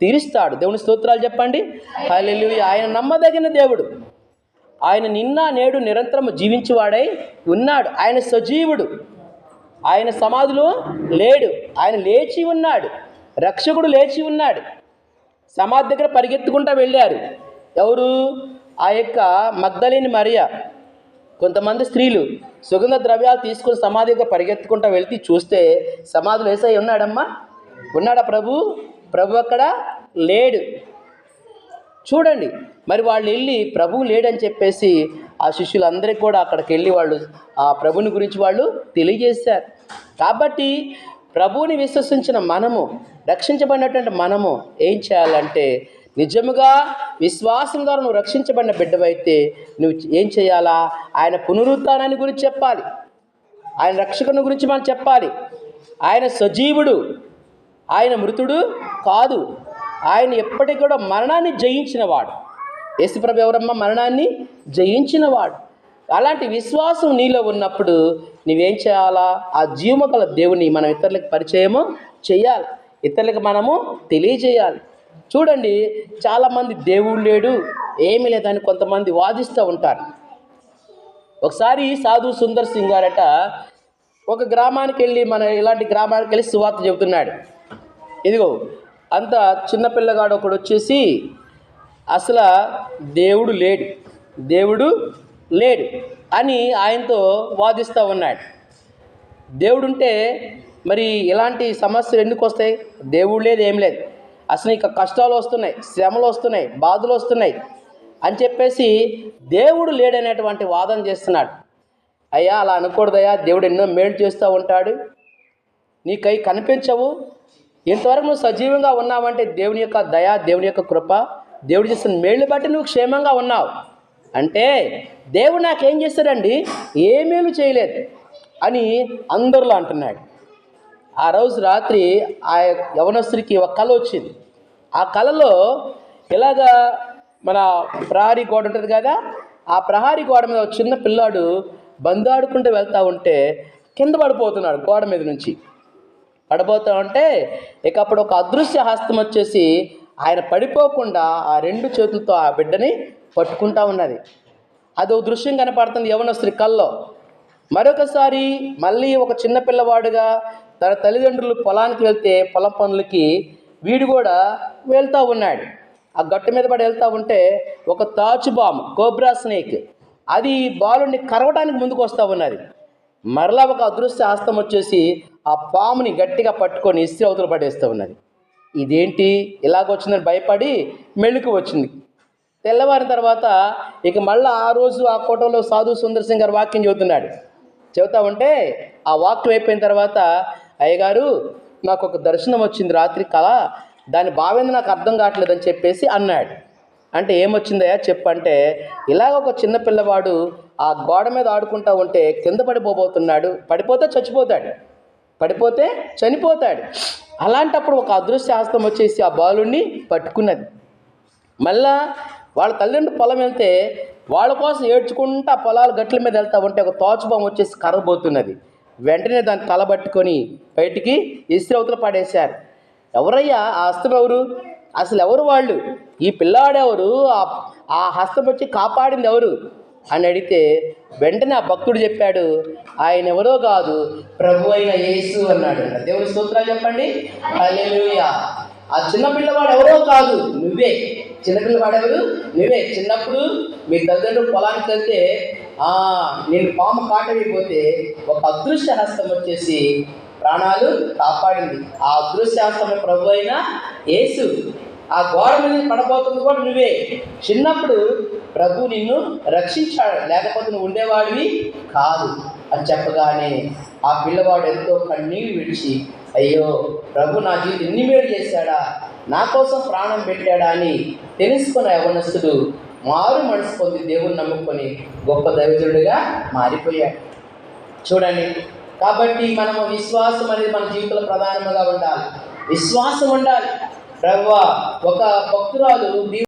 తీరుస్తాడు. దేవుని స్తోత్రాలు చెప్పండి. హలెలు ఆయన నమ్మదగిన దేవుడు. ఆయన నిన్న నేడు నిరంతరం జీవించేవాడై ఉన్నాడు. ఆయన సజీవుడు. ఆయన సమాధిలో లేడు. ఆయన లేచి ఉన్నాడు. రక్షకుడు లేచి ఉన్నాడు. సమాధి దగ్గర పరిగెత్తుకుంటూ వెళ్ళారు. ఎవరు? ఆ యొక్క మగ్ధలేని మరియ. కొంతమంది స్త్రీలు సుగంధ ద్రవ్యాలు తీసుకుని సమాధి దగ్గర పరిగెత్తుకుంటూ వెళ్తే చూస్తే సమాధిలో వేసై ఉన్నాడమ్మా? ఉన్నాడా ప్రభు? ప్రభు అక్కడ లేడు. చూడండి మరి వాళ్ళు వెళ్ళి ప్రభువు లేడని చెప్పేసి ఆ శిష్యులందరికీ కూడా అక్కడికి వెళ్ళి వాళ్ళు ఆ ప్రభుని గురించి వాళ్ళు తెలియజేశారు. కాబట్టి ప్రభువుని విశ్వసించిన మనము రక్షించబడినటువంటి మనము ఏం చేయాలంటే నిజముగా విశ్వాసం ద్వారా నువ్వు రక్షించబడిన బిడ్డవైతే నువ్వు ఏం చేయాలా? ఆయన పునరుద్ధానాన్ని గురించి చెప్పాలి. ఆయన రక్షకుని గురించి మనం చెప్పాలి. ఆయన సజీవుడు. ఆయన మృతుడు కాదు. ఆయన ఎప్పటికీ కూడా మరణాన్ని జయించినవాడు. యేసుప్రభు ఎవరమ్మా? మరణాన్ని జయించినవాడు. అలాంటి విశ్వాసం నీలో ఉన్నప్పుడు నువ్వేం చేయాలా? ఆ జీవమగల దేవుని మనం ఇతరులకు పరిచయము చేయాలి. ఇతరులకు మనము తెలియజేయాలి. చూడండి చాలామంది దేవుడు లేడు ఏమీ లేదని కొంతమంది వాదిస్తూ ఉంటారు. ఒకసారి సాధు సుందర్ సింగ్ గారట ఒక గ్రామానికి వెళ్ళి మన ఇలాంటి గ్రామానికి వెళ్ళి సువార్త చెబుతున్నాడు. ఇదిగో అంత చిన్న పిల్లగాడు ఒకడు వచ్చేసి అసలు దేవుడు లేడు. దేవుడు లేడు అని ఆయనతో వాదిస్తూ ఉన్నాడు. దేవుడుంటే మరి ఇలాంటి సమస్యలు ఎందుకు వస్తాయి? దేవుడు లేదు ఏం లేదు. అసలు ఇక కష్టాలు వస్తున్నాయి శ్రమలు వస్తున్నాయి బాధలు వస్తున్నాయి అని చెప్పేసి దేవుడు లేడనేటువంటి వాదన చేస్తున్నాడు. అయ్యా అలా అనకూడదయ్యా దేవుడు ఎన్నో మేలు చేస్తూ ఉంటాడు. నీకై కనిపించవు ఇంతవరకు నువ్వు సజీవంగా ఉన్నావంటే దేవుని యొక్క దయ దేవుని యొక్క కృప దేవుడు చేసిన మేళ్ళు బట్టి నువ్వు క్షేమంగా ఉన్నావు. అంటే దేవుడు నాకేం చేశాడండి ఏమేమి చేయలేదు అని అందరిలో అంటున్నాడు. ఆ రోజు రాత్రి ఆ యవనస్తుడికి ఒక కళ వచ్చింది. ఆ కళలో ఇలాగా మన ప్రహారీ గోడ ఉంటుంది కదా? ఆ ప్రహారీ గోడ మీద ఒక చిన్న పిల్లాడు బందాడుకుంటూ వెళ్తూ ఉంటే కింద పడిపోతున్నాడు గోడ మీద నుంచి. పడిపోతూ ఉంటే ఇక అప్పుడు ఒక అదృశ్య హస్తం వచ్చేసి ఆయన పడిపోకుండా ఆ రెండు చేతులతో ఆ బిడ్డని పట్టుకుంటా ఉన్నది. అది ఒక దృశ్యం కనపడుతుంది యవనశ్రీ కల్లో. మరొకసారి మళ్ళీ ఒక చిన్న పిల్లవాడుగా తన తల్లిదండ్రులు పొలానికి వెళ్తే పొలం పనులకి వీడు కూడా వెళ్తూ ఉన్నాడు. ఆ గట్టు మీద పడి వెళ్తూ ఉంటే ఒక తాచు బామ్ కోబ్రా స్నేక్. అది బాలుని కరవడానికి ముందుకు వస్తూ ఉన్నది. మరలా ఒక అదృశ్య హస్తం వచ్చేసి ఆ పాముని గట్టిగా పట్టుకొని ఇస్త్రీ అవతల పడేస్తూ ఉన్నది. ఇదేంటి? ఇలాగొచ్చిందని భయపడి మెళుకు వచ్చింది. తెల్లవారిన తర్వాత ఇక మళ్ళీ ఆ రోజు ఆ కోటలో సాధు సుందర్ సింగ్ గారు వాక్యం చెబుతున్నాడు. చెబుతా ఉంటే ఆ వాక్యం అయిపోయిన తర్వాత అయ్యగారు నాకు ఒక దర్శనం వచ్చింది రాత్రి కళ దాని భావేంది నాకు అర్థం కావట్లేదని చెప్పేసి అన్నాడు. అంటే ఏమొచ్చిందయ్యా చెప్పంటే ఇలాగ ఒక చిన్న పిల్లవాడు ఆ గోడ మీద ఆడుకుంటా ఉంటే కింద పడిపోబోతున్నాడు. పడిపోతే చచ్చిపోతాడు. పడిపోతే చనిపోతాడు. అలాంటప్పుడు ఒక అదృశ్య హస్తం వచ్చేసి ఆ బాలుణ్ణి పట్టుకున్నది. మళ్ళా వాళ్ళ తల్లిదండ్రులు పొలం వెళ్తే వాళ్ళ కోసం ఏడ్చుకుంటా పొలాలు గట్ల మీద వెళ్తా ఉంటే ఒక తోచుబొమ్మ వచ్చేసి కరగబోతున్నది. వెంటనే దాన్ని తలబట్టుకొని బయటికి ఇస్త్రీ అవతల పడేశారు. ఎవరయ్యా? ఆ హస్తం ఎవరు? అసలు ఎవరు వాళ్ళు? ఈ పిల్లాడెవరు? ఆ- ఆ హస్తం వచ్చి కాపాడింది ఎవరు? అని అడిగితే వెంటనే ఆ భక్తుడు చెప్పాడు ఆయన ఎవరో కాదు ప్రభు అయిన యేసు అన్నాడు. దేవుని సూత్రాలు చెప్పండి. హల్లెలూయా. ఆ చిన్నపిల్లవాడు ఎవరో కాదు నువ్వే. చిన్నపిల్లవాడు ఎవరు? నువ్వే. చిన్నప్పుడు మీ తల్లిదండ్రులు పొలానికి వెళ్తే ఆ, నేను పాము కాటమైపోతే ఒక అదృశ్య హస్తం వచ్చేసి ప్రాణాలు కాపాడింది. ఆ అదృశ్య హస్తం ప్రభు అయిన యేసు. ఆ గోడ మీద పడబోతుంది కూడా నువ్వే. చిన్నప్పుడు ప్రభు నిన్ను రక్షించాడు. లేకపోతే నువ్వు ఉండేవాడివి కాదు అని చెప్పగానే ఆ పిల్లవాడు ఎంతో కన్నీళ్ళు విడిచి అయ్యో ప్రభు నా జీవితం ఎన్ని మేలు చేశాడా? నా కోసం ప్రాణం పెట్టాడా? అని తెలుసుకున్న యవనస్తుడు మారు మనసు పొంది దేవుని నమ్ముకొని గొప్ప దైవజుడిగా మారిపోయాడు. చూడండి. కాబట్టి మనము విశ్వాసం అనేది మన జీవితంలో ప్రధానంగా ఉండాలి. విశ్వాసం ఉండాలి. ప్రభు ఒక భక్తురాలు